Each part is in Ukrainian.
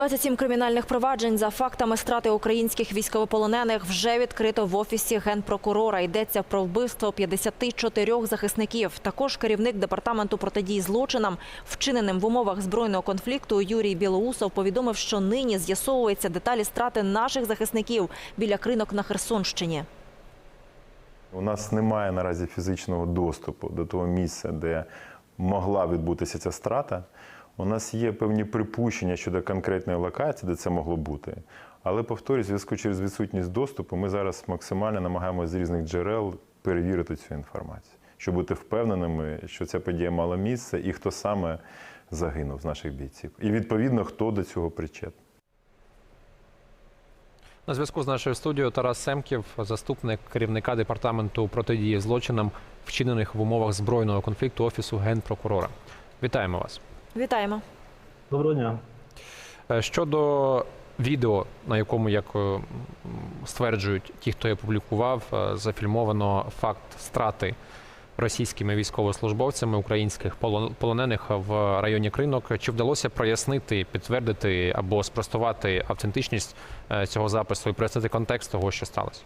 27 кримінальних проваджень за фактами страти українських військовополонених вже відкрито в офісі генпрокурора. Йдеться про вбивство 54 захисників. Також керівник департаменту протидії злочинам, вчиненим в умовах збройного конфлікту, Юрій Білоусов повідомив, що нині з'ясовуються деталі страти наших захисників біля кринок на Херсонщині. У нас немає наразі фізичного доступу до того місця, де могла відбутися ця страта. У нас є певні припущення щодо конкретної локації, де це могло бути. Але повторюю, зв'язку через відсутність доступу, ми зараз максимально намагаємося з різних джерел перевірити цю інформацію, щоб бути впевненими, що ця подія мала місце і хто саме загинув з наших бійців. І відповідно, хто до цього причетний. На зв'язку з нашою студією Тарас Семків, заступник керівника департаменту протидії злочинам, вчинених в умовах збройного конфлікту офісу генпрокурора. Вітаємо вас. Вітаємо. Доброго дня. Е, Щодо відео, на якому, як е, стверджують ті, хто його публікував, е, зафільмовано факт страти російськими військовослужбовцями українських полон- полонених в районі Кринок. Чи вдалося прояснити, підтвердити або спростувати автентичність цього запису і прояснити контекст того, що сталося?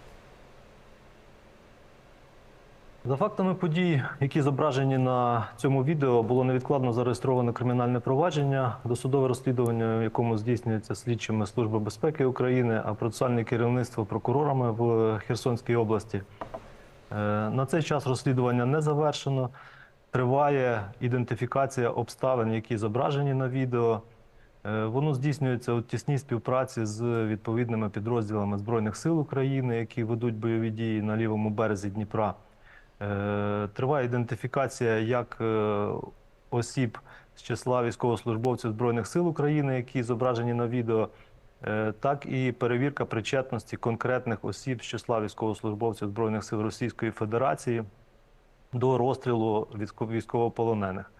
За фактами подій, які зображені на цьому відео, було невідкладно зареєстровано кримінальне провадження, досудове розслідування, в якому здійснюється слідчими Служби безпеки України, а процесуальне керівництво прокурорами в Херсонській області. Е, На цей час розслідування не завершено. Триває ідентифікація обставин, які зображені на відео. Е, Воно здійснюється у тісній співпраці з відповідними підрозділами Збройних сил України, які ведуть бойові дії на лівому березі Дніпра. Е, Триває ідентифікація як е, осіб з числа військовослужбовців Збройних сил України, які зображені на відео, е, так і перевірка причетності конкретних осіб з числа військовослужбовців Збройних сил Російської Федерації до розстрілу військовополонених.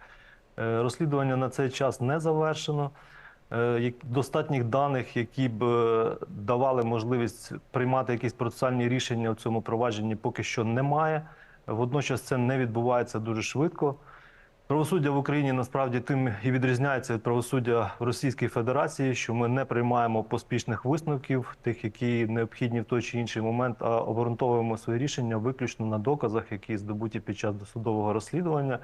Розслідування на цей час не завершено. Достатніх даних, які б давали можливість приймати якісь процесуальні рішення в цьому провадженні, поки що немає. Водночас це не відбувається дуже швидко. Правосуддя в Україні насправді тим і відрізняється від правосуддя в Російській Федерації, що ми не приймаємо поспішних висновків, тих, які необхідні в той чи інший момент, а обґрунтовуємо свої рішення виключно на доказах, які здобуті під час досудового розслідування.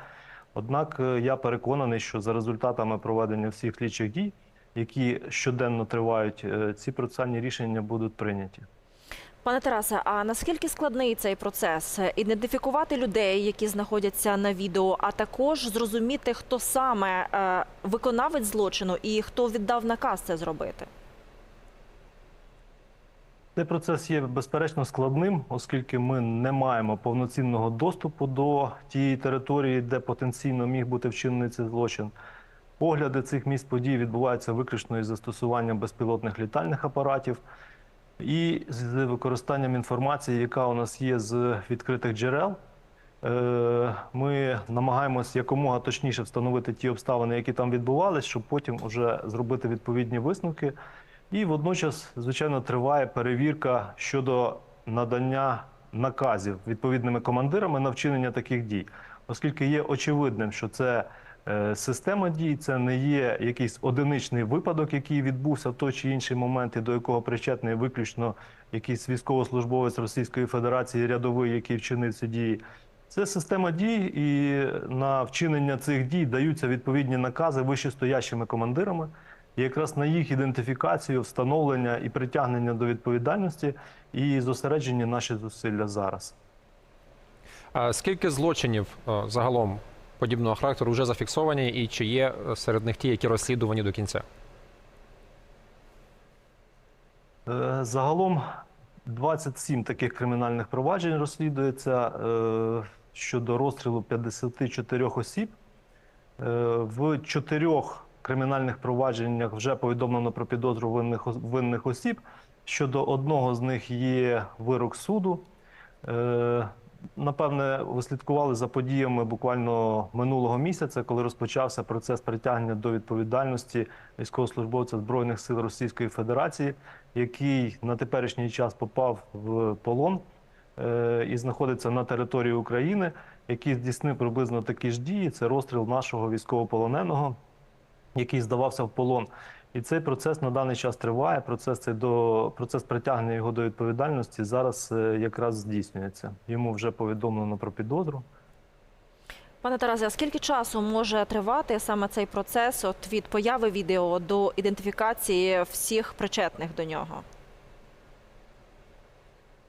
Однак е, я переконаний, що за результатами проведення всіх слідчих дій, які щоденно тривають, е, ці процесуальні рішення будуть прийняті. Пане Тарасе, а наскільки складний цей процес? Ідентифікувати людей, які знаходяться на відео, а також зрозуміти, хто саме е, виконавець злочину і хто віддав наказ це зробити? Цей процес є безперечно складним, оскільки ми не маємо повноцінного доступу до тієї території, де потенційно міг бути вчинений цей злочин. Огляди цих місць подій відбуваються виключно із застосуванням безпілотних літальних апаратів і з використанням інформації, яка у нас є з відкритих джерел. Е, Ми намагаємось якомога точніше встановити ті обставини, які там відбувались, щоб потім вже зробити відповідні висновки. І водночас, звичайно, триває перевірка щодо надання наказів відповідними командирами на вчинення таких дій, оскільки є очевидним, що це система дій, це не є якийсь одиничний випадок, який відбувся в той чи інший момент, і до якого причетний виключно якийсь військовослужбовець Російської Федерації, рядовий, який вчинив ці дії. Це система дій, і на вчинення цих дій даються відповідні накази вищестоящими командирами. І якраз на їх ідентифікацію, встановлення і притягнення до відповідальності і зосереджені наші зусилля зараз. А скільки злочинів е, загалом подібного характеру вже зафіксовані, і чи є е, серед них ті, які розслідувані до кінця? Е, Загалом 27 таких кримінальних проваджень розслідується е, щодо розстрілу 54 осіб. В чотирьох кримінальних провадженнях вже повідомлено про підозру винних, винних осіб. Щодо одного з них є вирок суду. Напевне, ви слідкували за подіями буквально минулого місяця, коли розпочався процес притягнення до відповідальності військовослужбовця Збройних сил Російської Федерації, який на теперішній час попав в полон е, і знаходиться на території України, який здійснив приблизно такі ж дії. Це розстріл нашого військовополоненого, який здавався в полон. І цей процес на даний час триває. Процес цей до процес притягнення його до відповідальності зараз е, якраз здійснюється. Йому вже повідомлено про підозру. Пане Тарасе, а скільки часу може тривати саме цей процес от від появи відео до ідентифікації всіх причетних до нього?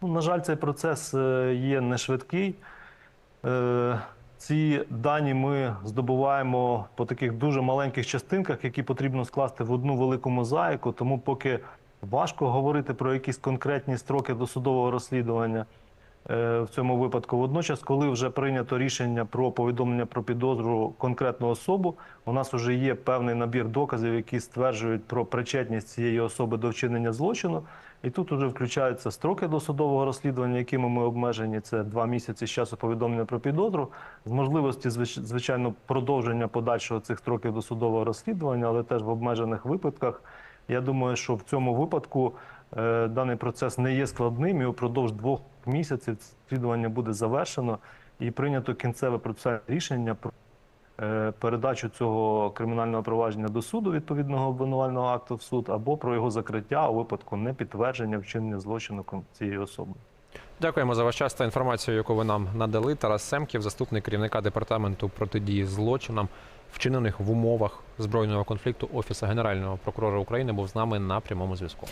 Ну, на жаль, цей процес е, є не швидкий. Ці дані ми здобуваємо по таких дуже маленьких частинках, які потрібно скласти в одну велику мозаїку. Тому поки важко говорити про якісь конкретні строки досудового розслідування в цьому випадку. Водночас, коли вже прийнято рішення про повідомлення про підозру конкретну особу, у нас вже є певний набір доказів, які стверджують про причетність цієї особи до вчинення злочину. І тут вже включаються строки досудового розслідування, якими ми обмежені. Це два місяці з часу повідомлення про підозру, з можливості звичайно продовження подальшого цих строків досудового розслідування, але теж в обмежених випадках. Я думаю, що в цьому випадку е, даний процес не є складним, і упродовж двох місяців слідування буде завершено і прийнято кінцеве процесуальне рішення про е, передачу цього кримінального провадження до суду відповідного обвинувального акту в суд або про його закриття у випадку непідтвердження вчинення злочину цієї особи. Дякуємо за ваш час та інформацію, яку ви нам надали. Тарас Семків, заступник керівника департаменту протидії злочинам, вчинених в умовах збройного конфлікту Офісу Генерального прокурора України, був з нами на прямому зв'язку.